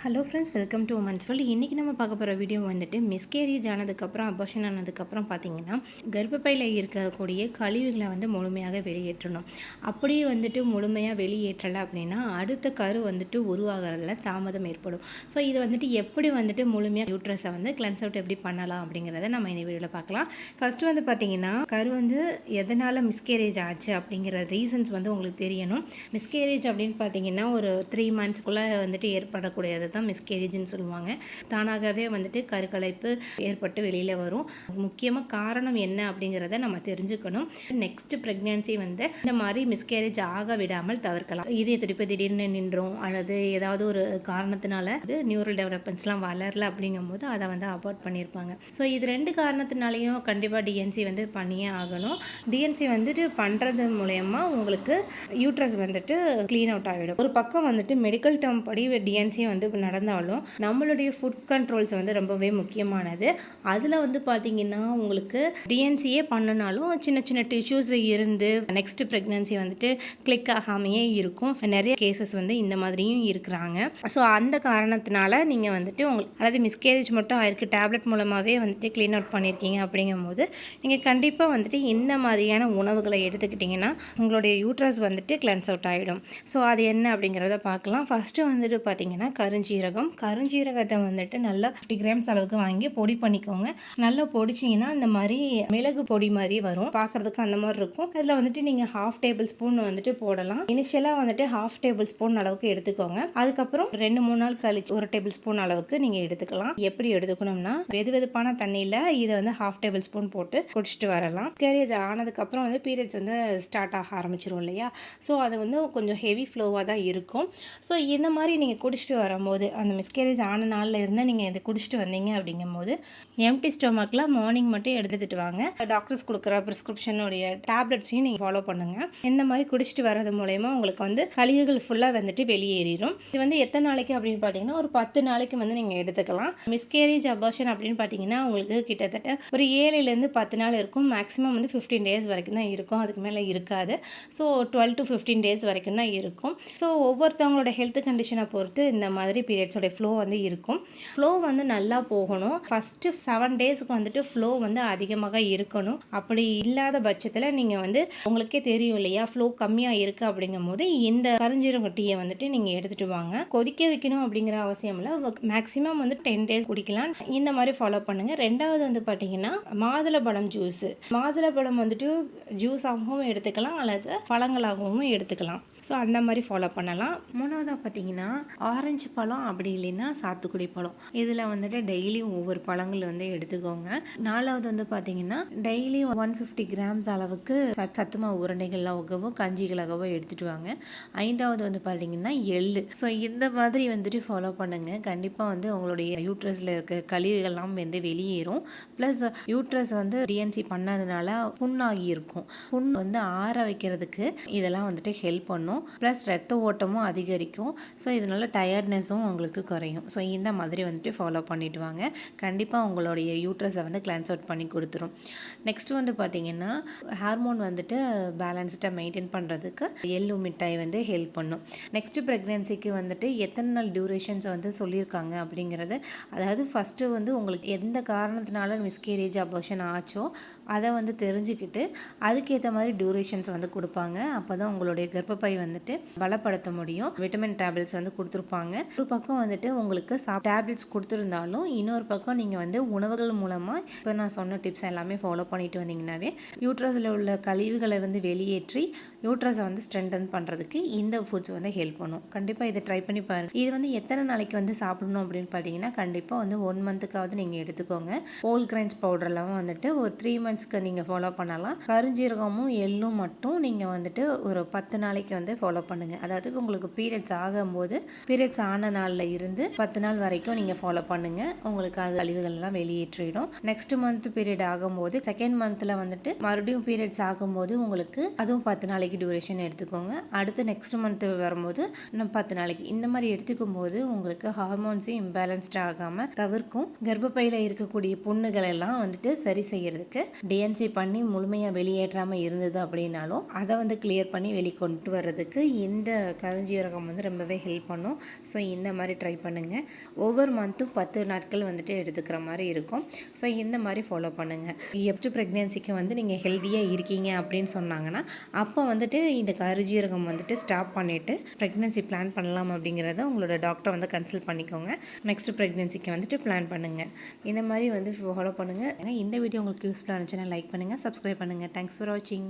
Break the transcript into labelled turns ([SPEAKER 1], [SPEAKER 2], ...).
[SPEAKER 1] Hello friends welcome to women's world இன்றைக்கி நம்ம பார்க்க போகிற வீடியோ வந்துட்டு மிஸ்கேரேஜ் ஆனதுக்கப்புறம் அபர்ஷன் ஆனதுக்கப்புறம் பார்த்தீங்கன்னா கர்ப்பப்பையில் இருக்கக்கூடிய கழிவுகளை வந்து முழுமையாக வெளியேற்றணும். அப்படியே வந்துட்டு முழுமையாக வெளியேற்றலை அப்படின்னா அடுத்த கரு வந்துட்டு உருவாகிறதுல தாமதம் ஏற்படும். ஸோ இது வந்துட்டு எப்படி வந்துட்டு முழுமையாக யூட்ரஸை வந்து கிளன்ஸ் அவுட் எப்படி பண்ணலாம் அப்படிங்கிறத நம்ம இந்த வீடியோவில் பார்க்கலாம். ஃபஸ்ட்டு வந்து பார்த்தீங்கன்னா கரு வந்து எதனால் மிஸ்கேரேஜ் ஆச்சு அப்படிங்கிற ரீசன்ஸ் வந்து உங்களுக்கு தெரியணும். மிஸ்கேரேஜ் அப்படின்னு பார்த்தீங்கன்னா ஒரு த்ரீ மந்த்ஸ்க்குள்ளே வந்துட்டு ஏற்படக்கூடியது தான் மிஸ்கேரேஜ்னு சொல்லுவாங்க. தானாகவே வந்துட்டு கருக்கலைப்பு ஏற்பட்டு வெளியில் வரும். முக்கியமாக காரணம் என்ன அப்படிங்கிறத நம்ம தெரிஞ்சுக்கணும். நெக்ஸ்ட் ப்ரெக்னென்சி வந்து இந்த மாதிரி மிஸ்கேரேஜ் ஆக விடாமல் தவிர்க்கலாம். இதய துடிப்பு திடீர்னு நின்றோம் அல்லது ஏதாவது ஒரு காரணத்தினால அது நியூரல் டெவலப்மெண்ட்ஸ்லாம் வளரல அப்படிங்கும்போது அதை வந்து அபார்ட் பண்ணியிருப்பாங்க. ஸோ இது ரெண்டு காரணத்தினாலையும் கண்டிப்பாக டிஎன்சி வந்து பண்ணியே ஆகணும். டிஎன்சி வந்துட்டு பண்ணுறது மூலயமா உங்களுக்கு யூட்ரஸ் வந்துட்டு க்ளீன் அவுட் ஆகிடும் ஒரு பக்கம் வந்துட்டு மெடிக்கல் டேர்ம் படி டிஎன்சி வந்து நடந்தாலும் நம்மளுடைய ஃபுட் கண்ட்ரோல்ஸ் வந்து ரொம்பவே முக்கியமானது. அதில் வந்து பார்த்தீங்கன்னா உங்களுக்கு டிஎன்சியே பண்ணனாலும் சின்ன சின்ன டிஷ்யூஸ் இருந்து நெக்ஸ்ட் ப்ரெக்னன்சி வந்துட்டு கிளிக் ஆகாமையே இருக்கும். நிறைய கேசஸ் வந்து இந்த மாதிரியும் இருக்கிறாங்க. ஸோ அந்த காரணத்தினால நீங்கள் வந்துட்டு உங்களுக்கு அதாவது மிஸ்கேரேஜ் மட்டும் ஆயிருக்கு டேப்லெட் மூலமாகவே வந்துட்டு க்ளீன் அவுட் பண்ணியிருக்கீங்க அப்படிங்கும்போது நீங்கள் கண்டிப்பாக வந்துட்டு இந்த மாதிரியான உணவுகளை எடுத்துக்கிட்டிங்கன்னா உங்களுடைய யூட்ரஸ் வந்துட்டு கிளென்ஸ் அவுட் ஆகிடும் ஸோ அது என்ன அப்படிங்கிறத பார்க்கலாம். ஃபஸ்ட்டு வந்துட்டு பார்த்தீங்கன்னா பெருஞ்சீரகம் கருஞ்சீரகத்தை வந்துட்டு நல்லா ஃபிஃப்டி கிராம்ஸ் அளவுக்கு வாங்கி பொடி பண்ணிக்கோங்க. நல்லா பொடிச்சிங்கன்னா இந்த மாதிரி மிளகு பொடி மாதிரி வரும். பார்க்குறதுக்கு அந்த மாதிரி இருக்கும். அதில் வந்துட்டு நீங்கள் ஹாஃப் டேபிள் ஸ்பூன் வந்துட்டு போடலாம். இனிஷியலாக வந்துட்டு ஹாஃப் டேபிள் ஸ்பூன் அளவுக்கு எடுத்துக்கோங்க. அதுக்கப்புறம் ரெண்டு மூணு நாள் கழிச்சு ஒரு டேபிள் ஸ்பூன் அளவுக்கு நீங்கள் எடுத்துக்கலாம். எப்படி எடுத்துக்கணும்னா வெது வெதுப்பான தண்ணியில் இதை வந்து ஹாஃப் டேபிள் ஸ்பூன் போட்டு குடிச்சிட்டு வரலாம். கேரியேஜ் ஆனதுக்கப்புறம் வந்து பீரியட்ஸ் வந்து ஸ்டார்ட் ஆக ஆரம்பிச்சிரும் இல்லையா? ஸோ அது வந்து கொஞ்சம் ஹெவி ஃப்ளோவாக தான் இருக்கும். ஸோ இந்த மாதிரி நீங்கள் குடிச்சிட்டு வரும்போது அந்த மிஸ்கேரேஜ் ஆன நாளில் இருந்து நீங்கள் இதை குடிச்சிட்டு வந்தீங்க அப்படிங்கும்போது எம்டி ஸ்டொமக்கில் மார்னிங் மட்டும் எடுத்துகிட்டு வாங்க டாக்டர்ஸ் கொடுக்குற ப்ரிஸ்கிரிப்ஷனுடைய டேப்லெட்ஸையும் நீங்கள் ஃபாலோ பண்ணுங்கள் இந்த மாதிரி குடிச்சிட்டு வர்றது மூலயமா உங்களுக்கு வந்து கழிவுகள் ஃபுல்லாக வந்துட்டு வெளியேறிடும் இது வந்து எத்தனை நாளைக்கு அப்படின்னு பார்த்தீங்கன்னா ஒரு பத்து நாளைக்கு வந்து நீங்கள் எடுத்துக்கலாம். மிஸ்கேரேஜ் அபார்ஷன் அப்படின்னு பார்த்தீங்கன்னா உங்களுக்கு கிட்டத்தட்ட ஒரு ஏழுலேருந்து பத்து நாள் இருக்கும். மேக்ஸிமம் வந்து ஃபிஃப்டீன் டேஸ் வரைக்கும் தான் இருக்கும். அதுக்கு மேலே இருக்காது. So twelve to fifteen days வரைக்கும் தான் இருக்கும். ஸோ ஒவ்வொருத்தவங்களோட ஹெல்த் கண்டிஷனை பொறுத்து இந்த மாதிரி பீரியட்ஸோட ஃப்ளோ வந்து இருக்கும். ஃப்ளோ வந்து நல்லா போகணும். ஃபஸ்ட்டு செவன் டேஸ்க்கு வந்துட்டு ஃப்ளோ வந்து அதிகமாக இருக்கணும். அப்படி இல்லாத பட்சத்தில் நீங்கள் வந்து உங்களுக்கே தெரியும் இல்லையா ஃப்ளோ கம்மியாக இருக்குது அப்படிங்கும் போது இந்த கருஞ்சீரக டீயை வந்துட்டு நீங்கள் எடுத்துகிட்டு வாங்க. கொதிக்க வைக்கணும் அப்படிங்கிற அவசியம் இல்லை. மேக்ஸிமம் வந்து டென் டேஸ் குடிக்கலாம். இந்த மாதிரி ஃபாலோ பண்ணுங்கள் ரெண்டாவது வந்து பார்த்தீங்கன்னா மாதுளம்பழம் ஜூஸு மாதுளம்பழம் வந்துட்டு ஜூஸாகவும் எடுத்துக்கலாம் அல்லது பழங்களாகவும் எடுத்துக்கலாம். ஸோ அந்த மாதிரி ஃபாலோ பண்ணலாம். மூணாவதாக பார்த்தீங்கன்னா ஆரஞ்சு பழம் அப்படி இல்லைன்னா சாத்துக்குடி பழம். இதில் வந்துட்டு டெய்லியும் ஒவ்வொரு பழங்கள் வந்து எடுத்துக்கோங்க. நாலாவது வந்து பார்த்தீங்கன்னா டெய்லி ஒன் ஃபிஃப்டி கிராம்ஸ் அளவுக்கு சத் சத்துமா உருண்டைகளாகவோ கஞ்சிகளாகவோ எடுத்துகிட்டு வாங்க. ஐந்தாவது வந்து பார்த்தீங்கன்னா எள்ளு. ஸோ இந்த மாதிரி வந்துட்டு ஃபாலோ பண்ணுங்கள் கண்டிப்பாக வந்து உங்களுடைய யூட்ரஸில் இருக்க கழிவுகள்லாம் வந்து வெளியேறும். ப்ளஸ் யூட்ரஸ் வந்து டிஎன்சி பண்ணதுனால புண்ணாகி இருக்கும். புண் வந்து ஆற வைக்கிறதுக்கு இதெல்லாம் வந்துட்டு ஹெல்ப் பண்ணும். ப்ளஸ் ரத்த ஓட்டமும் அதிகரிக்கும். ஸோ இதனால் டயர்ட்னஸும் உங்களுக்கு குறையும். ஸோ இந்த மாதிரி வந்துட்டு ஃபாலோ பண்ணிட்டு வாங்க கண்டிப்பாக உங்களுடைய யூட்ரஸை வந்து கிளான்ஸ் அவுட் பண்ணி கொடுத்துரும். நெக்ஸ்ட் வந்து பார்த்தீங்கன்னா ஹார்மோன் வந்துட்டு பேலன்ஸ்டாக மெயின்டைன் பண்ணுறதுக்கு எள்ளு மிட்டாய் வந்து ஹெல்ப் பண்ணும். நெக்ஸ்ட் ப்ரெக்னென்சிக்கு வந்துட்டு எத்தனை நாள் டியூரேஷன்ஸ் வந்து சொல்லியிருக்காங்க அப்படிங்கிறது அதாவது ஃபஸ்ட்டு வந்து உங்களுக்கு எந்த காரணத்தினால மிஸ்கேரேஜ் அபோஷன் ஆச்சோ அதை வந்து தெரிஞ்சுக்கிட்டு அதுக்கேற்ற மாதிரி டியூரேஷன்ஸ் வந்து கொடுப்பாங்க. அப்போ தான் உங்களுடைய கர்ப்பப்பை வந்துட்டு பலப்படுத்த முடியும். விட்டமின் டேப்லெட்ஸ் வந்து கொடுத்துருப்பாங்க. ஒரு பக்கம் வந்துட்டு உங்களுக்கு சா டேப்லெட்ஸ் கொடுத்துருந்தாலும் இன்னொரு பக்கம் நீங்கள் வந்து உணவுகள் மூலமாக இப்போ நான் சொன்ன டிப்ஸ் எல்லாமே ஃபாலோ பண்ணிட்டு வந்தீங்கன்னாவே யூட்ரஸில் உள்ள கழிவுகளை வந்து வெளியேற்றி யூட்ரஸை வந்து ஸ்ட்ரென்தன் பண்ணுறதுக்கு இந்த ஃபுட்ஸ் வந்து ஹெல்ப் பண்ணும். கண்டிப்பாக இதை ட்ரை பண்ணி பாருங்கள் இது வந்து எத்தனை நாளைக்கு வந்து சாப்பிடணும் அப்படின்னு பார்த்தீங்கன்னா கண்டிப்பாக வந்து ஒன் மந்த்துக்காவது நீங்கள் எடுத்துக்கோங்க. ஹோல் கிரைன்ஸ் பவுடர்லாம் வந்துட்டு ஒரு த்ரீ மந்த்ஸ்க்கு நீங்கள் ஃபாலோ பண்ணலாம். கருஞ்சீரகமும் எள்ளும் மட்டும் நீங்கள் வந்துட்டு ஒரு பத்து நாளைக்கு வந்து ஃபாலோ பண்ணுங்கள் அதாவது உங்களுக்கு பீரியட்ஸ் ஆகும்போது பீரியட்ஸ் ஆன நாளில் இருந்து பத்து நாள் வரைக்கும் நீங்கள் ஃபாலோ பண்ணுங்கள் உங்களுக்கு அது கழிவுகள்லாம் வெளியேற்றிடும். நெக்ஸ்ட் மந்த் பீரியட் ஆகும்போது செகண்ட் மந்தில் வந்துட்டு மறுபடியும் பீரியட்ஸ் ஆகும்போது உங்களுக்கு அதுவும் பத்து நாளைக்கு டியூரேஷன் எடுத்துக்கோங்க. அடுத்து நெக்ஸ்ட் மந்த்து வரும்போது இன்னும் பத்து நாளைக்கு. இந்த மாதிரி எடுத்துக்கும் போது உங்களுக்கு ஹார்மோன்ஸே இம்பேலன்ஸ்ட் ஆகாமல் தவிர்க்கும். கர்ப்பப்பையில் இருக்கக்கூடிய புண்ணுகள் எல்லாம் வந்துட்டு சரி செய்யறதுக்கு டிஎன்சி பண்ணி முழுமையாக வெளியேற்றாமல் இருந்தது அப்படின்னாலும் அதை வந்து கிளியர் பண்ணி வெளிக்கொண்டு வர்றதுக்கு இந்த கருஞ்சீரகம் வந்து ரொம்பவே ஹெல்ப் பண்ணும். ஸோ இந்த மாதிரி ட்ரை பண்ணுங்கள் ஒவ்வொரு மந்த்தும் பத்து நாட்கள் வந்துட்டு எடுத்துக்கிற மாதிரி இருக்கும். ஸோ இந்த மாதிரி ஃபாலோ பண்ணுங்கள் எஃப்ட் ப்ரெக்னென்சிக்கு வந்து நீங்கள் ஹெல்த்தியாக இருக்கீங்க அப்படின்னு சொன்னாங்கன்னா அப்போ வந்துட்டு இந்த கருஜீரகம் வந்துட்டு ஸ்டாப் பண்ணிவிட்டு ப்ரெக்னென்சி பிளான் பண்ணலாம் அப்படிங்கிறத உங்களோட டாக்டரை வந்து கன்சல்ட் பண்ணிக்கோங்க. நெக்ஸ்ட் ப்ரெக்னென்சிக்கு வந்துட்டு பிளான் பண்ணுங்கள் இந்த மாதிரி வந்து ஃபாலோ பண்ணுங்கள் இந்த வீடியோ உங்களுக்கு யூஸ்ஃபுல்லாக இருந்துச்சு சேனல் லைக் பண்ணுங்கள் சப்ஸ்கிரைப் பண்ணுங்கள் தேங்க்ஸ் ஃபார் வாட்சிங்